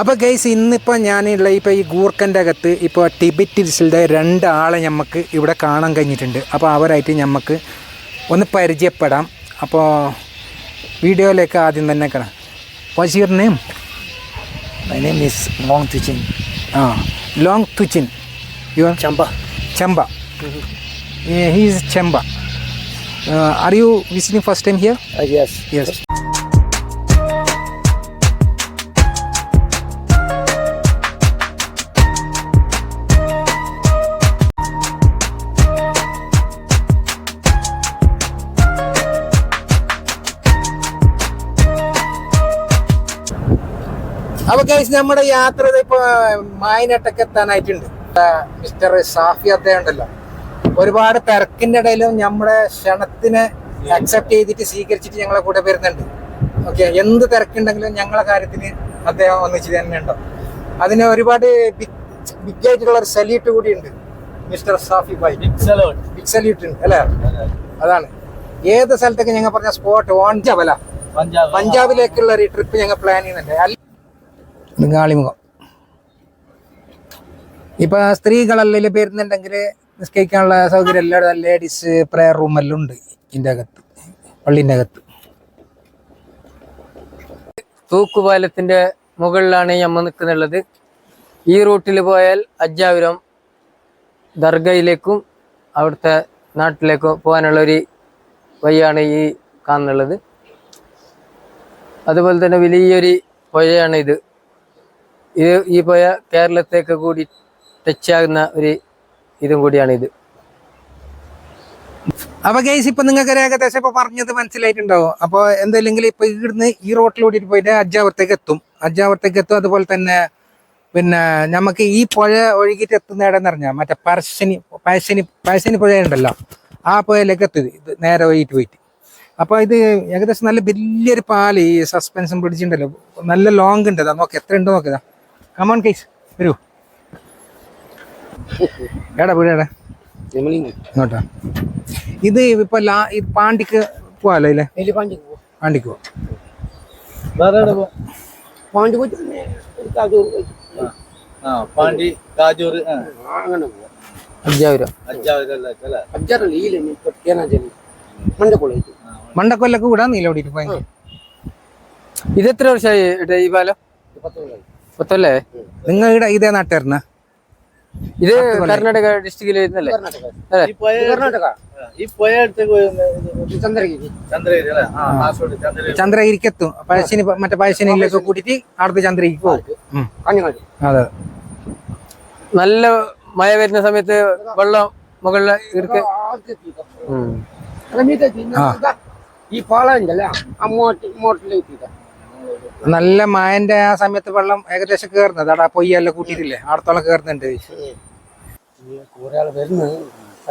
അപ്പോൾ ഗൈസ് ഇന്നിപ്പോൾ ഞാനുള്ള ഇപ്പോൾ ഈ ഗൂർക്കന്റെ അകത്ത് ഇപ്പോൾ ടിബറ്റിൽസിന്റെ രണ്ടാളെ നമുക്ക് ഇവിടെ കാണാൻ കഴിഞ്ഞിട്ടുണ്ട്. അപ്പോൾ അവരായിട്ട് നമുക്ക് ഒന്ന് പരിചയപ്പെടാം. അപ്പോൾ വീഡിയോയിലേക്ക് ആദ്യം തന്നെ കാണാം. What's your name my name is ലോങ് തുച്ചിൻ ആ ലോങ് തുച്ചിൻ യുവർ ചമ്പ ചെമ്പ he's ചെമ്പ are you visiting first time here yes. Yes അപ്പൊ കേസ് നമ്മുടെ യാത്ര ഇപ്പൊ മായനട്ടൊക്കെ എത്താനായിട്ടുണ്ട്. മിസ്റ്റർ സാഫി അദ്ദേഹം ഉണ്ടല്ലോ. ഒരുപാട് തിരക്കിന്റെ ഇടയിലും നമ്മുടെ ക്ഷണത്തിനെ അക്സെപ്റ്റ് ചെയ്തിട്ട് സ്വീകരിച്ചിട്ട് ഞങ്ങളെ കൂടെ വരുന്നുണ്ട്. ഓക്കെ എന്ത് തിരക്കുണ്ടെങ്കിലും ഞങ്ങളെ കാര്യത്തിന് അദ്ദേഹം ഒന്നിച്ച് തന്നെ ഉണ്ടോ? അതിന് ഒരുപാട് ബിഗ് ആയിട്ടുള്ള ഒരു സല്യൂട്ട് കൂടി ഉണ്ട്. Mister Safi bye. Big salute ഉണ്ട് അല്ലേ? അതാണ്. ഏത് സ്ഥലത്തൊക്കെ ഞങ്ങൾ പറഞ്ഞ സ്പോട്ട് ഓൺജാബല അല്ല പഞ്ചാബിലേക്കുള്ള ഒരു ട്രിപ്പ് ഞങ്ങൾ പ്ലാൻ ചെയ്യുന്നുണ്ട്. ബംഗാളിമുഖം ഇപ്പൊ സ്ത്രീകളെല്ലാം വരുന്നുണ്ടെങ്കിൽ നിസ്കരിക്കാനുള്ള സൗകര്യം എല്ലാം ലേഡീസ് പ്രെയർ റൂം എല്ലാം ഉണ്ട് ഇതിന്റെ അകത്ത് പള്ളിന്റെ അകത്ത്. തൂക്കുപാലത്തിന്റെ മുകളിലാണ് നമ്മൾ നിൽക്കുന്നുള്ളത്. ഈ റൂട്ടിൽ പോയാൽ അജ്ജാപുരം ദർഗയിലേക്കും അവിടുത്തെ നാട്ടിലേക്കും പോകാനുള്ള ഒരു വഴിയാണ് ഈ കാണുന്നുള്ളത്. അതുപോലെ തന്നെ വലിയൊരു പുഴയാണ് ഇത്. ഇത് ഈ പോയ കേരളത്തേക്ക് കൂടി ടച്ച് ആകുന്ന ഒരു ഇതും കൂടിയാണ് ഇത് അപ്പൊ ഗൈസ് ഇപ്പൊ നിങ്ങൾക്ക് ഏകദേശം ഇപ്പൊ പറഞ്ഞത് മനസ്സിലായിട്ടുണ്ടാവും അപ്പൊ എന്തെങ്കിലും ഇപ്പൊ ഇവിടുന്ന് ഈ റോട്ടിലൂടെ പോയിട്ട് അജ്ജാപുരത്തേക്ക് എത്തും. അജ്ജാപുരത്തേക്ക് എത്തും അതുപോലെ തന്നെ പിന്നെ നമുക്ക് ഈ പുഴ ഒഴുകിയിട്ട് എത്തുന്ന ഇടം എന്ന് പറഞ്ഞാൽ മറ്റേ പരശനി പഴശ്ശനി പഴശ്ശനി പുഴ ഉണ്ടല്ലോ. ആ പുഴയിലേക്ക് എത്തും ഇത്. നേരെ വൈകിട്ട് പോയിട്ട്. അപ്പൊ ഇത് ഏകദേശം നല്ല വലിയൊരു പാൽ ഈ സസ്പെൻസും പിടിച്ചിട്ടുണ്ടല്ലോ നല്ല ലോങ് ഉണ്ട്. നോക്കാം എത്ര ഉണ്ട് നോക്കുക കമോൺ കേസ് വരൂ. എടാ വീടാ ഇങ്ങോട്ടാ. ഇത് ഇപ്പൊ ലാ ഇത് പാണ്ടിക്ക് പോവാലോ ഇല്ലേ പാണ്ടിക്ക് പോവാം. പാണ്ടി പാണ്ടി കാജൂർ അങ്ങനെ പോവാം. അജ്ജാപുരം അഞ്ചാറല്ല ഈ മണ്ടക്കുളയിട്ട് മണ്ടക്കൊല്ലൊക്കെ വിടാൻ നീലോടിയിട്ട് ഇത് എത്ര വർഷമായി ഈ പാലം? പത്ത് കൊല്ലായി പത്തല്ലേ നിങ്ങൾ ഇവിടെ ഇതേ നാട്ടുകാരനാ? ഇത് കർണാടക ഡിസ്ട്രിക്റ്റിൽ വരുന്നല്ലേ? കർണാടക. അതെ ഈ കർണാടക. ഈ പോയ അടുത്തേക്ക് ഇത് ചന്ദ്രഗിരി. ചന്ദ്രഗിരി അല്ലേ? ആ കാസർഗോഡ് ചന്ദ്രഗിരി. ചന്ദ്രഗിരിക്ക് എത്തും പഴശ്ശിനി മറ്റേ പഴശ്ശിനിയിലേക്ക് കൂട്ടിട്ട് അവിടുത്തെ ചന്ദ്രഗിരിക്ക് പോകും അതെ നല്ല മഴ വരുന്ന സമയത്ത് വെള്ളം മുകളിൽ ഈ പാളം ഉണ്ടല്ലോ ആ മോട്ട് മോട്ടിലേക്ക് നല്ല മായന്റെ ആ സമയത്ത് വെള്ളം ഏകദേശം കേറുന്നത്. അവിടെ പൊയ്യെല്ലാം കൂട്ടിയിട്ടില്ലേ? അവിടത്തോളം കേറുന്നുണ്ട്.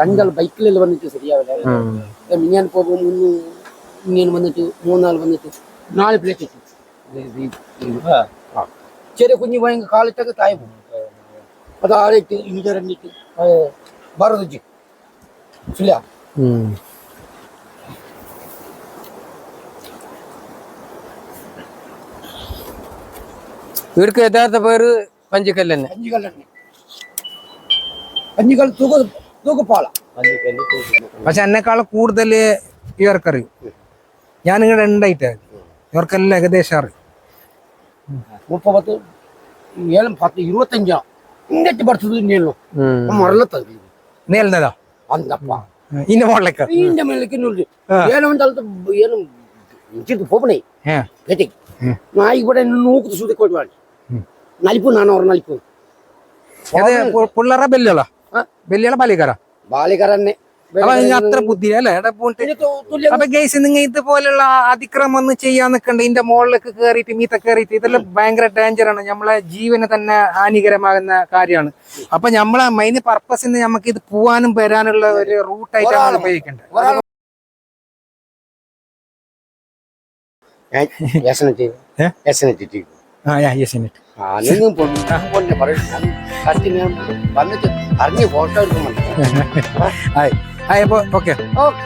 രണ്ടാൾ ബൈക്കിലെല്ലാം വന്നിട്ട് ശരിയാവില്ല. മിഞ്ഞാൻ പോകും മുന്ന് ഇങ്ങനെ വന്നിട്ട് മൂന്നാൾ വന്നിട്ട് നാല് പ്ലേറ്റ് ചെറിയ കുഞ്ഞു പോകും. അത് ഇല്ല ഇവർക്ക് യഥാർത്ഥ പേര് പഞ്ചിക്കല്ല് തന്നെ. പഞ്ചിക്കല്ല് പഞ്ചിക്കൽ തൂക്ക തൂക്കുപാള പക്ഷെ എന്നെക്കാൾ കൂടുതൽ ഇവർക്കറിയും. ഞാൻ ഇങ്ങോട്ട് ഉണ്ടായിട്ട് ഇവർക്കെല്ലാം ഏകദേശം അറിയും. മുപ്പത് പത്ത് ഏഴും പത്ത് ഇരുപത്തഞ്ചാ. ഇന്നത്തെ പഠിച്ചത് തന്നെയല്ലോ മറലത്തത് നേൽന്നതാ അന്തപ്പാ. ഇന്റെ മോളിലേക്ക്. ഇന്റെ മേലേക്ക് ഏലം സ്ഥലത്ത് ഏലം പോകണേ നായി ഇവിടെ നോക്കി സുതിക്കൊള്ളാണ് കൊണ്ടുവാണ് നലിപ്പ് നാണോ ഒരു നലിപ്പ്. അത് പു- പുള്ളറ ബെല്ലുകളാ? ആ. ബെല്ലുകള പാലിക്കാരാ ബാലികരന്നെ അപ്പൊ ഇതിന് അത്ര ബുദ്ധി അല്ലേ? അപ്പൊ ഗൈസ് നിങ്ങൾ ഇതുപോലുള്ള അതിക്രമം ഒന്ന് ചെയ്യാൻ നിൽക്കണ്ട ഇതിന്റെ മുകളിലേക്ക് കയറിയിട്ട് മീത്ത കയറിയിട്ട് ഇതെല്ലാം ഭയങ്കര ഡേഞ്ചർ ആണ്. നമ്മളെ ജീവന് തന്നെ ഹാനികരമാകുന്ന കാര്യമാണ്. അപ്പൊ നമ്മളെ മെയിൻ പർപ്പസിന് നമുക്ക് ഇത് പോവാനും വരാനുള്ള ഒരു റൂട്ടായിട്ടാണ് ഉപയോഗിക്കേണ്ടത്. ഏ? ആ വന്നിട്ട് അറിഞ്ഞ് ഫോട്ടോ അപ്പൊ ഓക്കെ. ഓക്കെ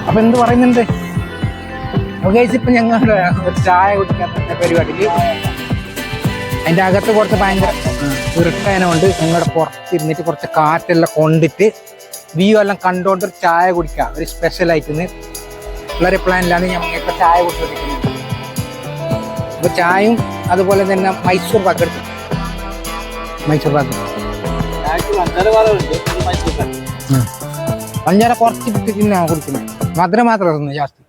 അപ്പൊ എന്ത് പറയുന്നുണ്ട്? ഇപ്പൊ ഞങ്ങളുടെ ചായ കുടിക്കാത്ത പരിപാടിയിൽ അതിന്റെ അകത്ത് കുറച്ച് ഭയങ്കര ഇരുട്ടായതുകൊണ്ട് നിങ്ങളുടെ പുറത്തിരുന്നിട്ട് കുറച്ച് കാറ്റെല്ലാം കൊണ്ടിട്ട് വ്യൂ എല്ലാം കണ്ടോണ്ട് ഒരു ചായ കുടിക്കുക ഒരു സ്പെഷ്യൽ ആയിട്ട് വളരെ പ്ലാനിലാണ് ഞങ്ങൾ ഇപ്പൊ ചായ കുടിച്ചിരിക്കുന്നത് അപ്പോൾ ചായയും അതുപോലെ തന്നെ മൈസൂർ പാക്ക് എടുത്തു മൈസൂർ പാക്ക് പഞ്ചാര കുറച്ച് ഞാൻ കുടിക്കുന്നത് മധുരം മാത്രം തിന്നു ജാസ്തി.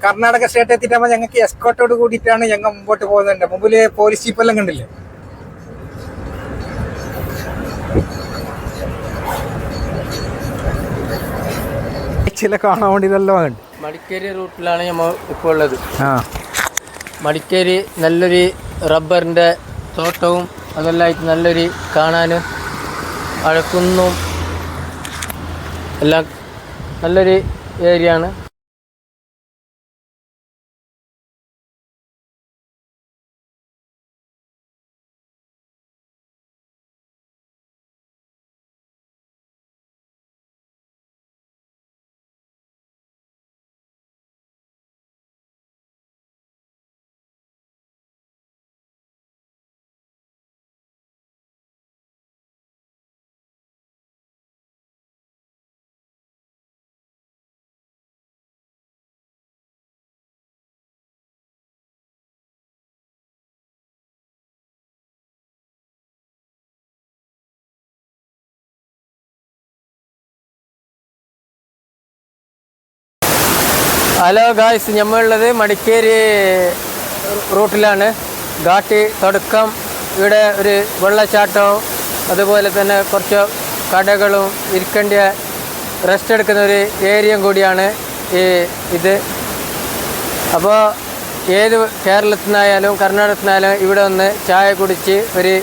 കർണാടക സ്റ്റേറ്റ് എത്തിയിട്ടാകുമ്പോൾ ഞങ്ങൾക്ക് എസ്കോട്ടോട് കൂടിയിട്ടാണ് ഞങ്ങൾ മുമ്പോട്ട് പോകുന്നുണ്ട് മുമ്പിൽ പോലീസ് ജീപ്പെല്ലാം കണ്ടില്ലേ? ചില കാണാൻ വേണ്ടി നല്ല ഉണ്ട്. മടിക്കേരി റൂട്ടിലാണ് നമ്മൾ ഇപ്പോൾ ഉള്ളത്. ആ. മടിക്കേരി നല്ലൊരു റബ്ബറിന്റെ തോട്ടവും അതെല്ലാം നല്ലൊരു കാണാനും അഴക്കുന്നും എല്ലാം നല്ലൊരു ഏരിയ ആണ് ഹലോ ഗായ്സ് നമ്മളുള്ളത് മടിക്കേരി റൂട്ടിലാണ്. ഘാട്ടി തുടക്കം ഇവിടെ ഒരു വെള്ളച്ചാട്ടവും അതുപോലെ തന്നെ കുറച്ച് കടകളും ഇരിക്കേണ്ട റെസ്റ്റ് എടുക്കുന്ന ഒരു ഏരിയയും കൂടിയാണ് ഈ ഇത്. അപ്പോൾ ഏത് കേരളത്തിൽ നിന്നായാലും ഇവിടെ വന്ന് ചായ കുടിച്ച് ഒരു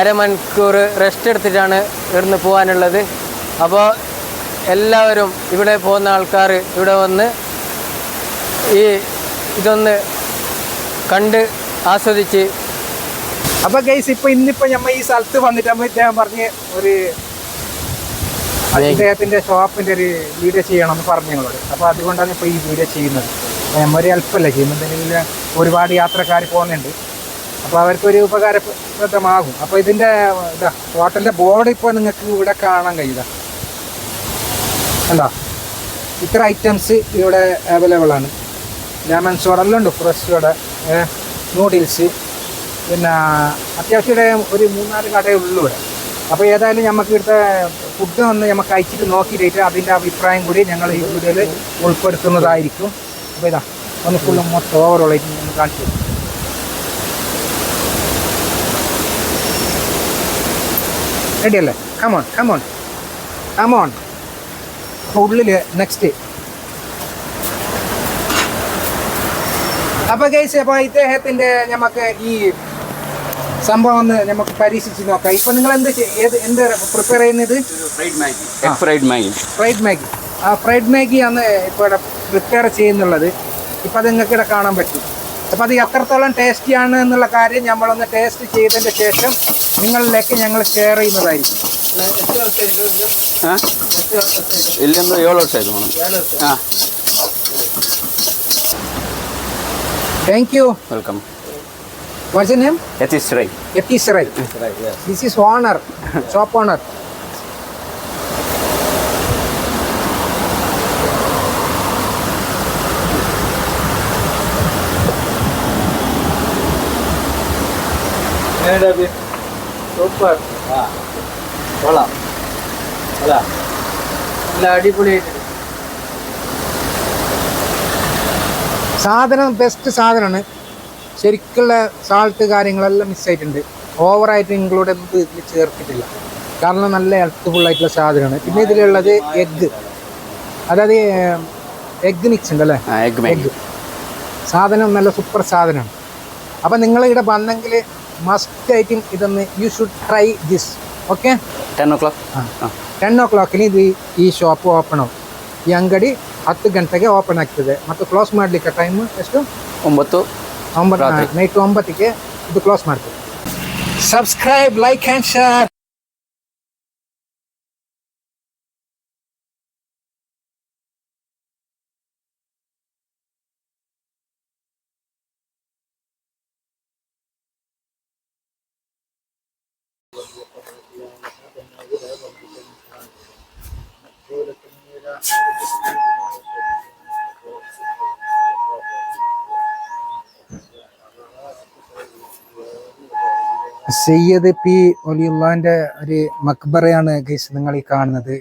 അരമണിക്കൂർ റെസ്റ്റ് എടുത്തിട്ടാണ് ഇവിടുന്ന് പോകാനുള്ളത്. അപ്പോൾ എല്ലാവരും ഇവിടെ പോകുന്ന ആൾക്കാർ ഇവിടെ വന്ന് ഈ ഇതൊന്ന് കണ്ട് ആസ്വദിച്ച് അപ്പൊ ഗൈസ് ഇപ്പൊ ഇന്നിപ്പോ ഞമ്മ ഈ സ്ഥലത്ത് വന്നിട്ട് നമ്മ ഇദ്ദേഹം പറഞ്ഞ് ഒരു അദ്ദേഹത്തിന്റെ ഷോപ്പിന്റെ ഒരു വീഡിയോ ചെയ്യണം എന്ന് പറഞ്ഞു ഞങ്ങളോട്. അപ്പൊ അതുകൊണ്ടാണ് ഇപ്പൊ ഈ വീഡിയോ ചെയ്യുന്നത്. ഞമ്മ നമ്മ ഒരു ഹെൽപ്പല്ലേ ചെയ്യുന്നുണ്ടെങ്കിൽ ഒരുപാട് യാത്രക്കാർ പോകുന്നുണ്ട്. അപ്പൊ അവർക്ക് ഒരു ഉപകാരപ്രദമാകും. അപ്പൊ ഇതിന്റെ ഇതാ ഹോട്ടലിന്റെ ബോർഡ് ഇപ്പൊ നിങ്ങൾക്ക് ഇവിടെ കാണാൻ കഴിയുക കണ്ടോ? ഇത്ര ഐറ്റംസ് ഇവിടെ അവൈലബിൾ ആണ്. ലെമൺ സോഡ എല്ലാം ഉണ്ട്. ഫ്രഷ് സോഡ നൂഡിൽസ് പിന്നെ അത്യാവശ്യം ഇവിടെ ഒരു മൂന്നാൽ കടയേ ഉള്ളൂ ഇവിടെ. അപ്പോൾ ഏതായാലും നമുക്ക് ഇവിടുത്തെ ഫുഡ് ഒന്ന് നമുക്ക് കഴിച്ചിട്ട് നോക്കിയിട്ട് അതിന്റെ അഭിപ്രായം കൂടി ഞങ്ങൾ ഈ വീഡിയോയിൽ ഉൾപ്പെടുത്തുന്നതായിരിക്കും. അപ്പോൾ ഇതാ ഒന്ന് ഫുള്ള് മൊത്തം ഓവറോളായിട്ട് ഞാൻ കാണിച്ചു. റെഡിയല്ലേ come on come on come on ഉള്ളിൽ നെക്സ്റ്റ് അപ്പൊ ഗൈസ് അപ്പൊ ഇദ്ദേഹത്തിന്റെ നമുക്ക് ഈ സംഭവം ഒന്ന് നമുക്ക് പരീക്ഷിച്ച് നോക്കാം. ഇപ്പൊ നിങ്ങൾ എന്ത് എന്താ എന്ത് പ്രിപ്പയർ ചെയ്യുന്നത്? Fried Maggi fried Maggi fried Maggi ആ ഫ്രൈഡ് ഇപ്പോൾ ഇവിടെ പ്രിപ്പയർ ചെയ്യുന്നുള്ളത്. ഇപ്പൊ അത് നിങ്ങൾക്ക് ഇവിടെ കാണാൻ പറ്റും. അപ്പോൾ അത് എത്രത്തോളം ടേസ്റ്റിയാണ് എന്നുള്ള കാര്യം നമ്മളൊന്ന് ടേസ്റ്റ് ചെയ്തതിന്റെ ശേഷം നിങ്ങളിലേക്ക് ഞങ്ങൾ ഷെയർ ചെയ്യുന്നതായിരിക്കും. ഇല്ലെന്ന് ഏഴ് വർഷമായിരുന്നു ആ. Thank you. Welcome. What's your name? Yatish Rai. Yatish Rai. Right, yes. This is owner, shop owner. என்னடா இது சூப்பர் ஆ போகலாம் அதான் இல்லை அடிப்படை സാധനം ബെസ്റ്റ് സാധനമാണ് ശരിക്കുള്ള സാൾട്ട് കാര്യങ്ങളെല്ലാം മിസ്സായിട്ടുണ്ട് ഓവറായിട്ട് ഇൻക്ലൂഡ് ഒന്നും ഇതിൽ ചേർത്തിട്ടില്ല. കാരണം നല്ല ഹെൽത്ത്ഫുൾ ആയിട്ടുള്ള സാധനമാണ് പിന്നെ ഇതിലുള്ളത് എഗ്ഗ് അതായത് എഗ്ഗ് മിക്സ് ഉണ്ടല്ലേ? എഗ്ഗ് സാധനം നല്ല സൂപ്പർ സാധനമാണ് അപ്പം നിങ്ങൾ ഇവിടെ വന്നെങ്കിൽ മസ്റ്റ് ആയിട്ടും ഇതൊന്ന് you should try this okay ten o'clock ten ഓ ക്ലോക്കിന് ഇത് ഈ ഷോപ്പ് ഓപ്പൺ ആവും. ഈ അങ്കടി ಹತ್ತು ಗಂಟೆಗೆ ಓಪನ್ ಆಗ್ತದೆ. ಮತ್ತು ಕ್ಲೋಸ್ ಮಾಡಲಿಕ್ಕೆ ಟೈಮ್ ಎಷ್ಟು? ಒಂಬತ್ತು. ಒಂಬತ್ತು. ನೈಟ್ ಒಂಬತ್ತಿಗೆ ಇದು ಕ್ಲೋಸ್ ಮಾಡ್ತೀವಿ. Subscribe like and share Sayyad P ഒലിയുള്ളാന്റെ ഒരു മക്ബറയാണ് ഗൈസ് നിങ്ങൾ ഈ കാണുന്നത്.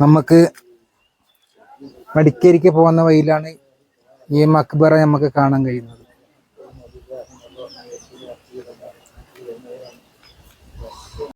നമുക്ക് മടിക്കേരിക്ക് പോകുന്ന വഴിയിലാണ് ഈ മക്ബറ നമുക്ക് കാണാൻ കഴിയുന്നത്.